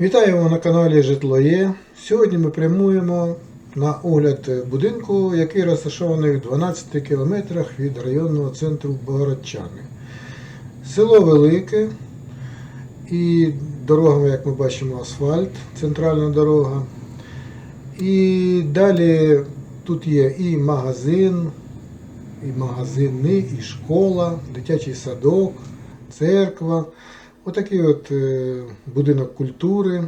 Вітаємо на каналі Житло Є. Сьогодні ми прямуємо на огляд будинку, який розташований в 12 кілометрах від районного центру Богородчани. Село Велике і дорогами, як ми бачимо, асфальт, центральна дорога. І далі тут є і магазин, і магазини, і школа, дитячий садок, церква. Отакий от е, будинок культури.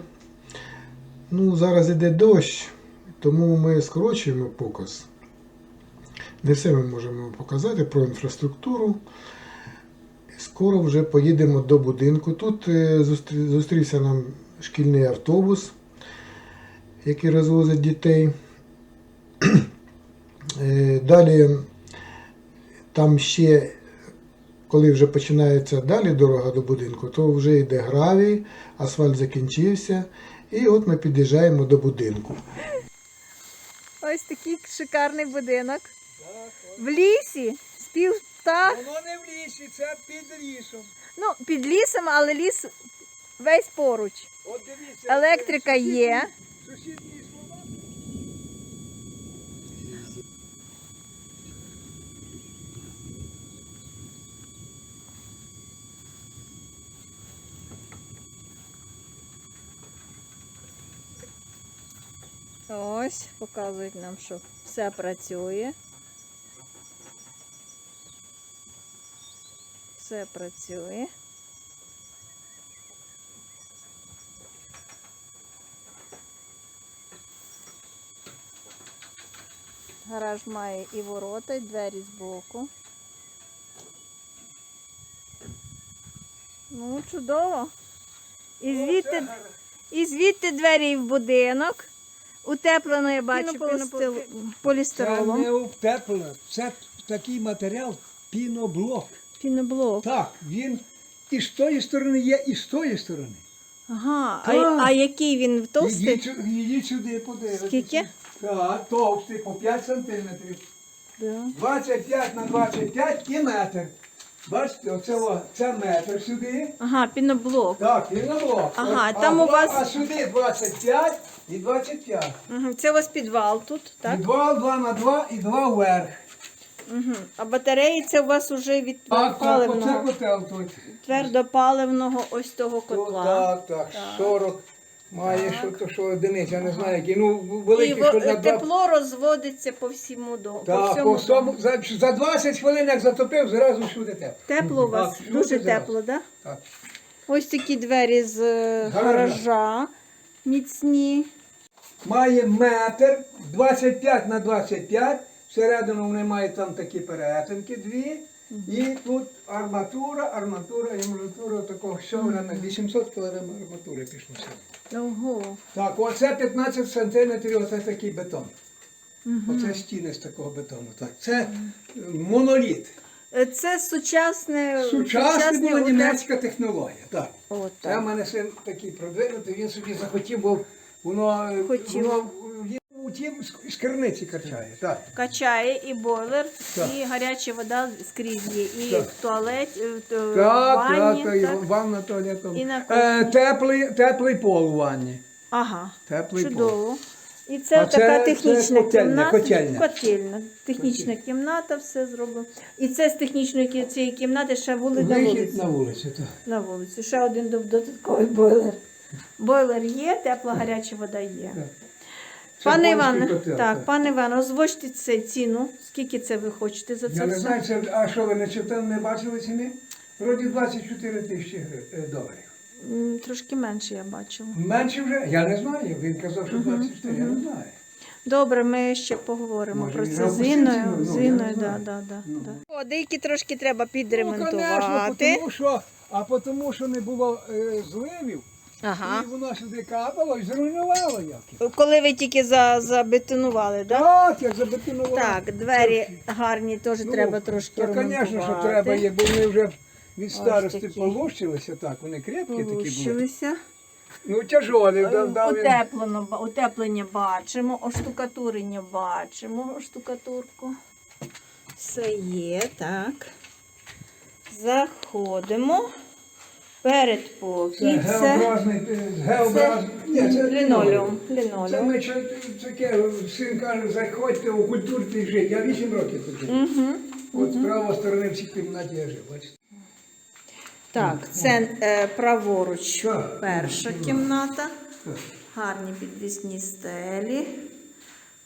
Ну, зараз іде дощ, тому ми скорочуємо показ. Не все ми можемо показати про інфраструктуру. Скоро вже поїдемо до будинку. Тут е, зустрівся нам шкільний автобус, який розвозить дітей. Е, Далі там ще, коли вже починається далі дорога до будинку, то вже йде гравій, асфальт закінчився. І от ми під'їжджаємо до будинку. Ось такий шикарний будинок. В лісі спів птах. Воно не в лісі, це під лісом. Ну, під лісом, але ліс весь поруч. От дивіться. Електрика сусідні- є. Сусідні Ось, показують нам, що все працює. Все працює. Гараж має і ворота, і двері збоку. Ну, чудово. І звідти, і звідти двері в будинок. Утеплено, я бачу, пінополістил- Це полістиролом. не утеплено, це такий матеріал піноблок. Піноблок. Так, він і з тої сторони є, і з тої сторони. Ага, а, Так. а який він товстий? Йдіть, сю- сюди, подивитися. Скільки? Так, товстий, по 5 сантиметрів. Да. 25 на 25 і метр. Бачите, оце о, це метр сюди. Ага, піноблок. Так, і на блок. Ага, а, там у вас- А сюди 25 і 25. Угу. Це у вас підвал тут, так? І два, два на два і два вверх. Угу. А батареї це у вас уже від Так, так, оце паливного, котел тут. твердопаливного ось того То, котла. так, так, 40 має, що то що одиниць, я не знаю, який. Ну, великий, І во- що на два. тепло розводиться по всьому дому. по Так, всьому по дому. за, за 20 хвилин, як затопив, зразу всюди тепло. Тепло у вас, Так, дуже зразу. тепло, так? Да? Так. Ось такі двері з е, Гаража. гаража міцні. Має метр 25 на 25. Всередину вони мають там такі перетинки дві. І тут арматура, арматура і арматура такого вона на 800 кг арматури пішло. Ого. Так, оце 15 сантиметрів, оце такий бетон. Угу. Оце стіни з такого бетону. Так, це моноліт. Е, Це сучасне, Сучасна була німецька технологія. Так. О, Це в мене син такий продвинутий, він собі захотів, бо воно, е, Хотів. воно з- керниці качає. Так. Качає і бойлер, Так. і гаряча вода скрізь є. І Так. в туалеті, в ту- Так, ванні. так, так. і ванна туалетом. І на Е, теплий, теплий пол у ванні. Ага, Теплий пол. чудово. І це А це- така це технічна котельня, кімната. котельня. Котельня. Технічна кімната, все зроблено. І це з технічної кі- цієї кімнати ще вули на Вихід вулицю. на вулицю. Так. На вулицю. Ще один додатковий бойлер. Бойлер є, тепла гаряча вода є. Так. Пане Іване, котел, так, пане Іване, озвучте це ціну. Скільки це ви хочете за це Я не все? знаю, це, а що ви не читали, не бачили ціни? Вроді 24 тисячі гри- е, доларів. М, Трошки менше я бачила. Менше вже? Я не знаю. Він казав, що 24, я не знаю. Добре, ми ще поговоримо Може, про він це з опустив ціну? З Ну, я Інною, не да, знаю. да, да, Ну. да. О, деякі трошки треба Ну, підремонтувати. тому що, а тому, що не було е, зливів, ага. і воно сюди капало і зруйнувало як. Коли ви тільки за, забетонували, да? Так, як забетонувало. Так, двері гарні теж Ну, треба трошки Та, ремонтувати. звісно, що треба, є, бо вони вже від старості полущилися, так, вони крепкі такі були. Ну, тяжолі, Е. Утеплено, утеплення бачимо, оштукатурення бачимо, оштукатурку. Все є, так. Заходимо. Передпокій. Це Це, геобразний, геобразний. Ні, це лінолеум. Це лінолеум. ми що- таке, син каже, заходьте у культурний жити. Я 8 років тут жив. Угу. От з правої сторони в цій кімнаті я жив, бачите. Так, це е, праворуч Так. перша кімната. Так. Гарні підвісні стелі.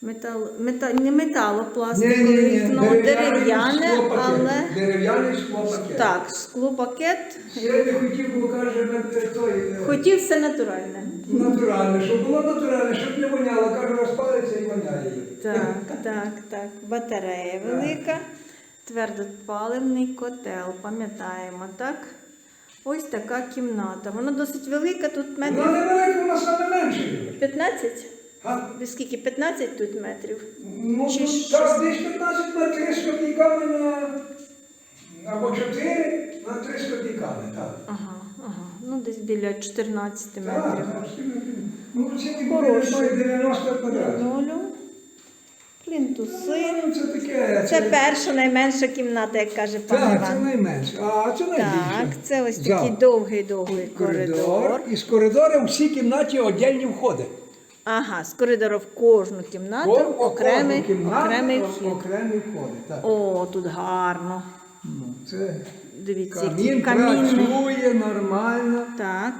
Метал, мета, не металопластикове Ні-ні-ні, вікно, дерев'яне, але Дерев'яний склопакет. так, склопакет. Я не хотів, бо каже, на той, е, Хотів все натуральне. натуральне, щоб було натуральне, щоб не воняло. Каже, розпалиться і воняє. Так, так, так. Батарея велика, твердопаливний котел, пам'ятаємо, так? Ось така кімната. Вона досить велика, тут Вона метрів невелика, вона саме менше. 15? Ви скільки? 15 тут метрів? Ну, Чи тут так, десь 15 на 3 з на... Або 4 на 3 з так. Ага, ага. Ну, десь біля 14 Так, метрів. так, ну, ці не буде 90 квадратів. Лінолеум, плінтуси. Ну, це таке. Це перша найменша кімната, як каже пан Так, це Іван. найменше. А це найбільше. Так, це ось Зал. такий довгий-довгий коридор. І з коридору всі кімнаті віддільні входи. Ага, з коридору в кожну кімнату Ко- о- окремий, кожну кімнату, окремий о- вхід. Окремі входи, так. О, тут гарно. Ну, це Дивіться, камін камінний. працює нормально. Так.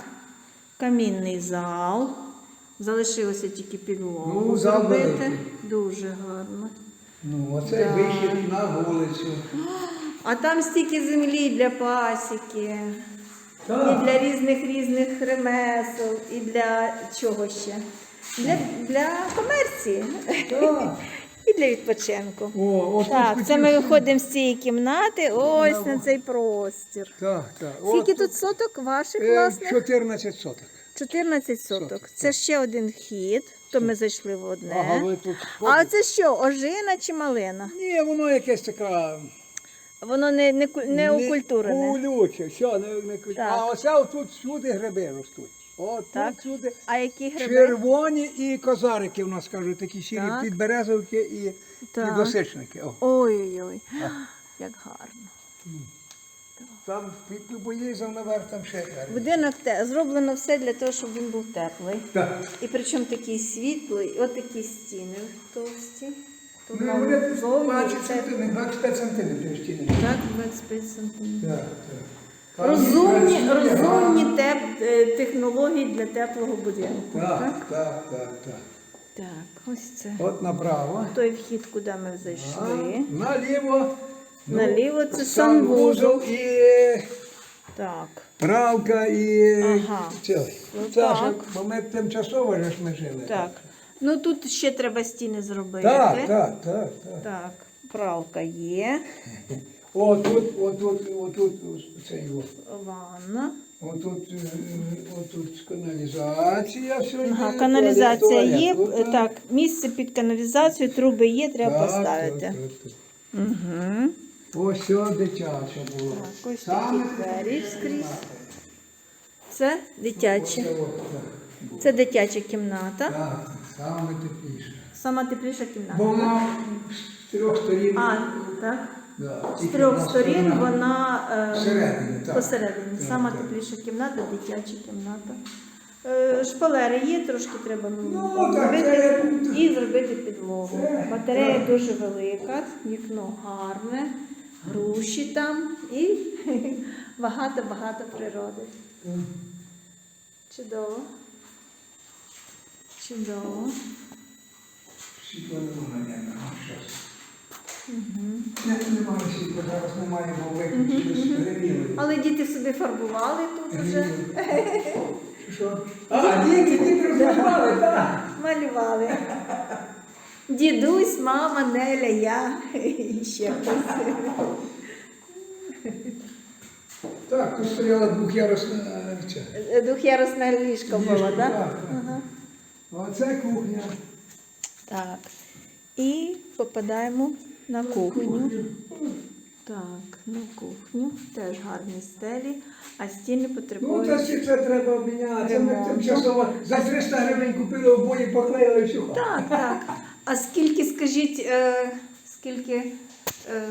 Камінний зал. Залишилося тільки підлогу Ну, зал зробити. великий. Дуже гарно. Ну, оце Так. вихід на вулицю. А там стільки землі для пасіки, і Так. для різних різних ремесел, і для чого ще? Для, для комерції Так. і для відпочинку. О, от Так, це ми виходимо з цієї кімнати ось на цей простір. Так, так. Скільки От тут соток ваших, е, власне? 14 соток. 14 соток. Це ще один вхід, то ми зайшли в одне. Ага, ви тут А це що, ожина чи малина? Ні, воно якесь така... Воно не, не, ку- не окультурене. Кулюче, все, не, не. Так. А оце отут всюди гриби ростуть. Так. тут. А які гриби? Червоні і козарики в нас кажуть, такі сірі Так. підберезовки і Так. підосичники. О. Ой-ой-ой, як гарно. Там під поїздив наверх, там ще гарно. Будинок те, зроблено все для того, щоб він був теплий. Так. І причому такий світлий, от такі стіни товсті. Тут Ну, вони зовні 20 це сантиметрів, 25 сантиметрів стіни. так 25 сантиметрів. Так, так. Розумні, розумні теп, е, технології для теплого будинку. Так, так, так, так. Так, ось це. От направо. Той вхід, куди ми зайшли. А, Наліво. ну, Наліво це санвузол. і Так. правка, і Ага. цілий. Ну, Це так. бо ми тимчасово ж ми жили. Так. Ну тут ще треба стіни зробити. Так, так, так, так. Так, пралка є, Отут, отут, отут, це його. ванна. Отут, е, отут каналізація, все Ага, каналізація є. туалет, Так, місце під каналізацію, труби є, треба так, поставити. так, так, так. Угу. Ось все дитяче було. Так, ось Саме такі двері скрізь. Це так. Це дитяча кімната. Так, саме тепліше. Сама тепліша кімната. Бо вона з трьох сторін. А, так. Да, З трьох сторін вона е, Всередині, так. посередині. Так, Сама так. тепліша кімната, дитяча кімната. Е, Шпалери є, трошки треба Ну, так, зробити і зробити підлогу. Це- Батарея так. дуже велика, вікно гарне, груші там і багато-багато природи. Чудово. Чудово. Світла немає, нема щас. Не, немає світла, зараз немає, бо виключили перевіли. Але діти собі фарбували тут вже, Що? А, діти, діти розмовляли, так. малювали. Дідусь, мама, Неля, я і ще хтось. Так, тут стояла двох'ярусна е, ця. Двох'ярусне ліжко було, так? так, так. Ага. Оце кухня. Так. І попадаємо на кухню. Так, на кухню. Теж гарні стелі, а стіни Ну, потребують. це всі це треба обміняти. Ми тимчасово за 300 гривень купили обої, поклеїли хату. Так, так. А скільки, скажіть, е, скільки е,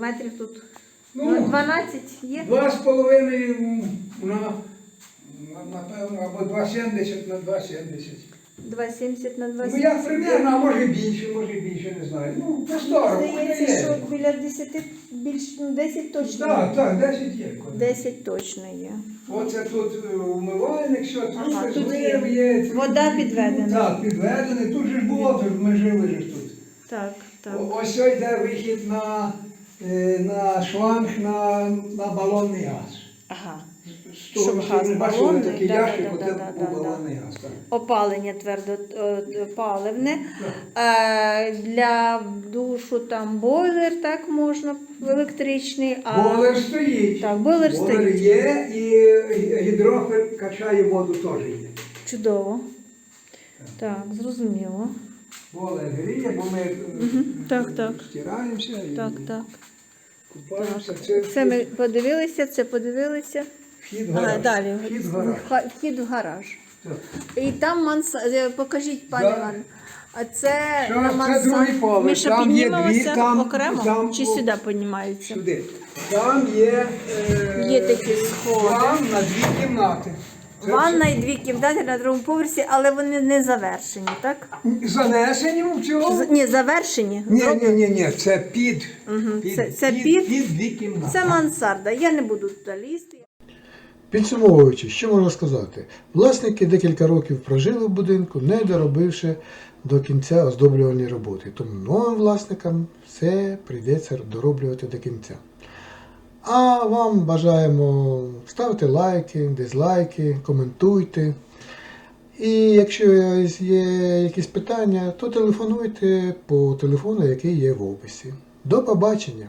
метрів тут Ну, 12 є? Два з половиною на, на- напевно, або 2,70 на 2,70. 2,70 на 2,70. Ну я примерно, а може більше, може більше, не знаю. Ну, по 40, Здається, що біля 10, більш, ну, 10 точно. Так, є. так, 10 є. 10 точно є. Оце тут е, умивальник, що тут Ага, тут є. є. тут- Вода підведена. Так, підведений. Тут же ж було, тут ми жили ж тут. Так, так. О- Ось ось йде вихід на, е, на шланг на, на балонний газ. Ага. Щоб що газ балонний, такий да, ящик, да, оце да, да, був да. балонний газ. так. Опалення твердопаливне. Е, для душу там бойлер так можна електричний. А Бойлер стоїть. Так, бойлер стоїть. є і гідрофер качає воду теж є. Чудово. Так, зрозуміло. Бойлер гріє, бо ми е, Так, так. стираємося і Так, так. купаємося. Це, Це ми подивилися, це подивилися. Вхід в А, гараж. далі. Вхід в гараж. Ха- Вхід в гараж. Так. І там манса... е, покажіть, пані Да. Іван. А це Що, на це манса... другий поверх, Ми що там є піднімемося дві, там- окремо там чи сюди піднімаються? Сюди. Там є, е, Є такі сходи. План на дві кімнати. Це Ванна і дві кімнати на другому поверсі, але вони не завершені, так? все Занесені в цьому? З- Ні, завершені. Ні, ні, ні, ні, це під, це- це під? під дві кімнати. Це мансарда. Я не буду туди лізти. Підсумовуючи, що можна сказати? Власники декілька років прожили в будинку, не доробивши до кінця оздоблювальні роботи. Тому новим власникам все прийдеться дороблювати до кінця. А вам бажаємо ставити лайки, дизлайки, коментуйте. І якщо є якісь питання, то телефонуйте по телефону, який є в описі. До побачення!